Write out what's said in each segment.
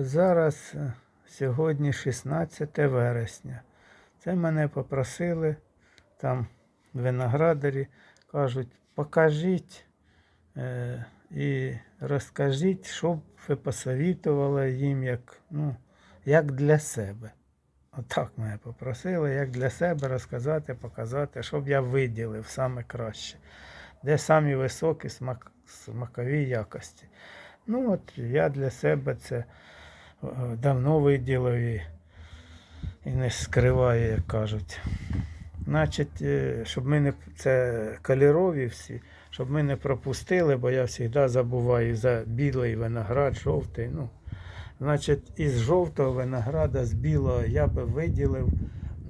Зараз е, сьогодні 16 вересня. Це мене попросили там виноградарі, кажуть, покажіть е, і розкажіть, що б ви посовітували їм як, ну, як для себе. Отак мене попросили, як для себе розказати, показати, щоб я виділив саме краще, де самі високі смак, смакові якості. Ну от я для себе це давно виділив і, і не скриваю, як кажуть. Значить, е, щоб ми не це кольорові всі, щоб ми не пропустили, бо я завжди забуваю за білий виноград, жовтий. Ну, значить, із жовтого винограда, з білого я би виділив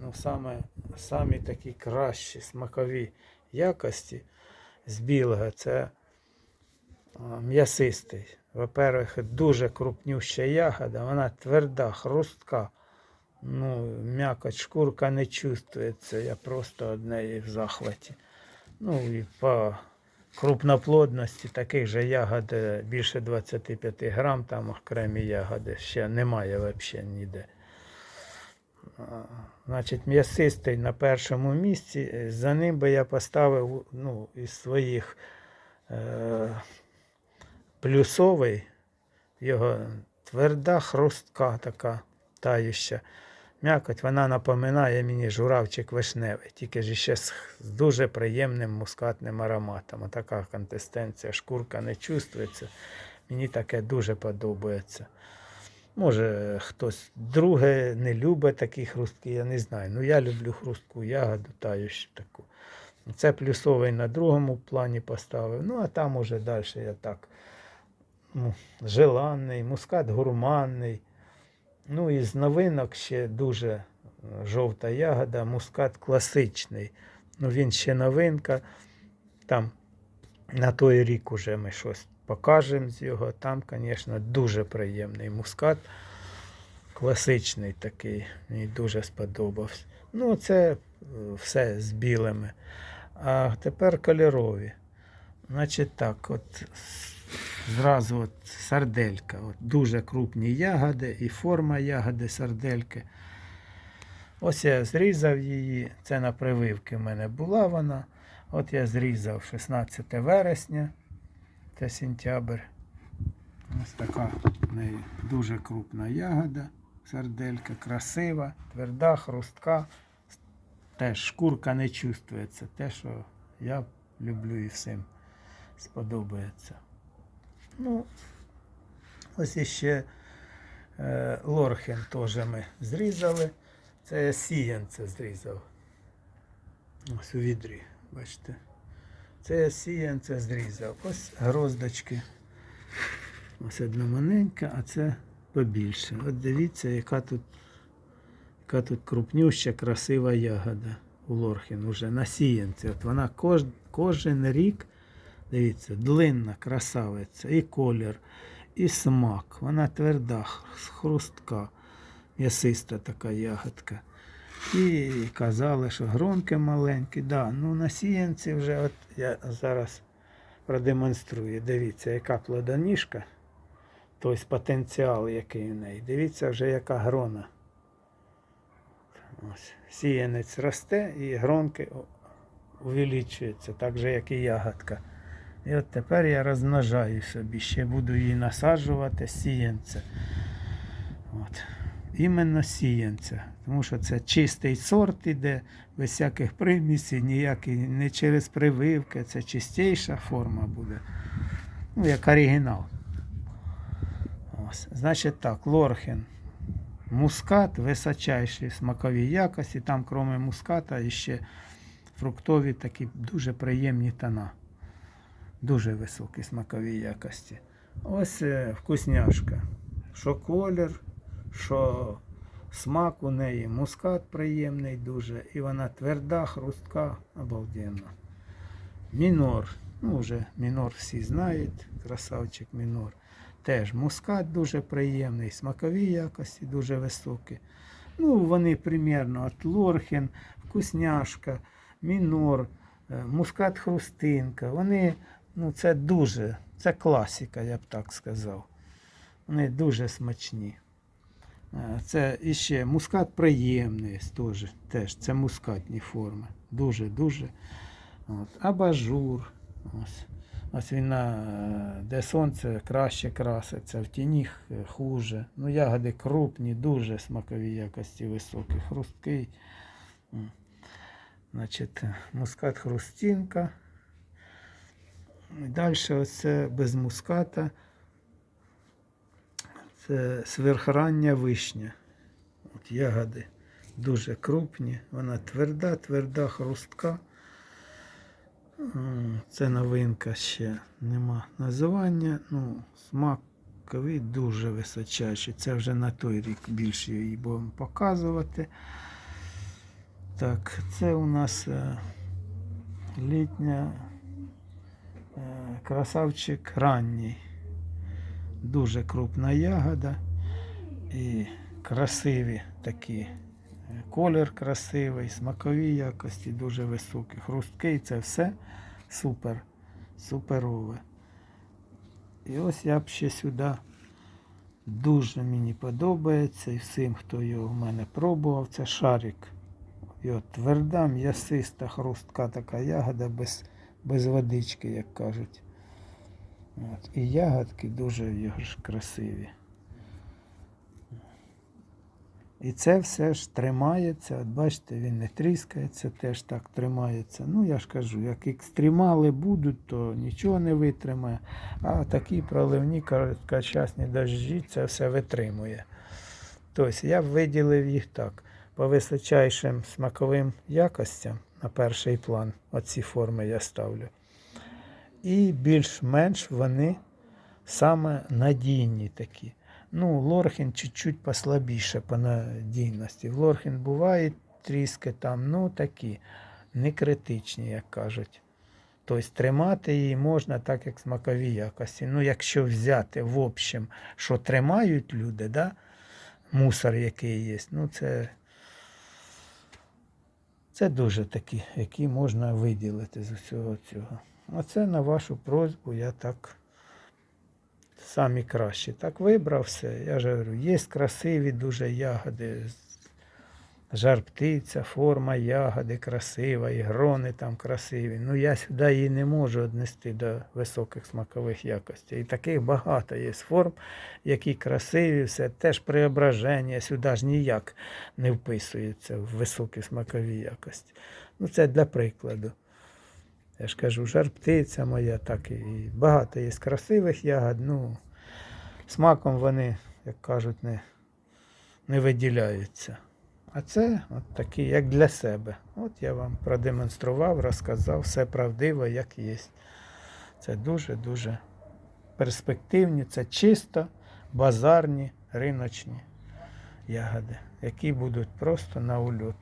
ну, саме, самі такі кращі смакові якості з білого. Це м'ясистий. Во-первых, дуже крупнюща ягода, вона тверда, хрустка. Ну, м'якоть, шкурка не чувствується. Я просто від неї в захваті. Ну і по крупноплодності таких же ягод е, більше 25 грам, там окремі ягоди ще немає взагалі ніде. Значить, м'ясистий на першому місці. Е, За ним би я поставив ну, із своїх е, плюсовий, його тверда хрустка така тающа. М'якоть, вона напоминає мені журавчик вишневий, тільки ж ще з, дуже приємним мускатним ароматом. Така консистенція, шкурка не чувствується. Мені таке дуже подобається. Може, хтось друге не любить такі хрустки, я не знаю. Ну я люблю хрустку ягоду тающу таку. Це плюсовий на другому плані поставив. Ну, а там уже далі я так. Ну, желанний, мускат гурманний. Ну і з новинок ще дуже е, жовта ягода, мускат класичний. Ну він ще новинка. Там на той рік уже ми щось покажемо з його. Там, звісно, дуже приємний мускат. Класичний такий. Мені дуже сподобався. Ну, це е, все з білими. А тепер кольорові. Значить так, от зразу от сарделька. От дуже крупні ягоди і форма ягоди сардельки. Ось я зрізав її. Це на прививки в мене була вона. От я зрізав 16 вересня. Це сентябрь. Ось така в неї дуже крупна ягода. Сарделька, красива, тверда, хрустка. Теж шкурка не чувствується. Те, що я люблю і всім сподобається. Ну, ось іще е, лорхен теж ми зрізали. Це я сіянце зрізав. Ось у відрі, бачите. Це я сіянце зрізав. Ось гроздочки. Ось одна маленька, а це побільше. От дивіться, яка тут, яка тут крупнюща, красива ягода у лорхен уже на сіянці. От вона кож, кожен рік. Дивіться, длинна красавиця, і колір, і смак. Вона тверда, хрустка, м'ясиста така ягодка. І казали, що гронки маленькі. Да, ну на сіянці вже от я зараз продемонструю. Дивіться, яка плодоніжка, тобто потенціал, який в неї. Дивіться вже, яка грона. Ось, сіянець росте і гронки увеличуються, так же, як і ягодка. І от тепер я розмножаю собі, ще буду її насаджувати сіянця. От. Іменно сіянця. Тому що це чистий сорт іде, без всяких примісів, ніякий, не через прививки, це чистіша форма буде. Ну, як оригінал. Ось. Значить так, лорхен. Мускат, височайші смакові якості. Там, крім муската, ще фруктові такі дуже приємні тона. Дуже високі смакові якості. Ось е, вкусняшка. Що колір, що смак у неї, мускат приємний дуже. І вона тверда, хрустка, обалденна. Мінор. Ну, вже мінор всі знають, красавчик мінор. Теж мускат дуже приємний, смакові якості дуже високі. Ну, вони примірно от лорхен, вкусняшка, мінор, е, мускат хрустинка. Вони Ну, це дуже, це класика, я б так сказав. Вони дуже смачні. Е, Це іще мускат приємний теж. теж. Це мускатні форми. Дуже-дуже. Абажур. Ось. Ось він е, де сонце краще краситься, в тіні хуже. Ну, ягоди крупні, дуже смакові якості високі, хрусткий. Значить, е, мускат хрустінка. Далі оце без муската. Це сверхрання вишня. От ягоди дуже крупні, вона тверда, тверда, хрустка. Це новинка ще нема називання. Ну, смакові дуже височайші. Це вже на той рік більше її будемо показувати. Так, це у нас е, літня красавчик ранній. Дуже крупна ягода і красиві такі. Е, Колір красивий, смакові якості дуже високі. Хрусткий це все супер, суперове. І ось я б ще сюди дуже мені подобається. І всім, хто його в мене пробував, це шарик. І от тверда, м'ясиста, хрустка така ягода без, без водички, як кажуть. От. І ягодки дуже красиві. І це все ж тримається. От бачите, він не тріскається, теж так тримається. Ну, я ж кажу, як екстремали будуть, то нічого не витримає. А такі проливні короткочасні дощі це все витримує. Тобто я б виділив їх так. По височайшим смаковим якостям на перший план. Оці форми я ставлю. І більш-менш вони саме надійні такі. Ну, Лорхін чуть-чуть послабіше по надійності. В Лорхін бувають тріски там, ну такі, не критичні, як кажуть. Тобто тримати її можна так, як смакові якості. Ну, якщо взяти в общем, що тримають люди, да? мусор, який є, ну це, це дуже такі, які можна виділити з усього цього. Оце на вашу просьбу я так самі кращі. Так вибрав все. Я ж говорю, є красиві дуже ягоди. Жар птиця, форма ягоди красива, і грони там красиві. Ну я сюди її не можу віднести до високих смакових якостей. І таких багато є форм, які красиві, все теж преображення, сюди ж ніяк не вписується в високі смакові якості. Ну це для прикладу. Я ж кажу, жар птиця моя, так і багато є красивих ягод. Ну, смаком вони, як кажуть, не, не виділяються. А це от такі, як для себе. От я вам продемонстрував, розказав, все правдиво, як є. Це дуже-дуже перспективні, це чисто базарні риночні ягоди, які будуть просто на ульот.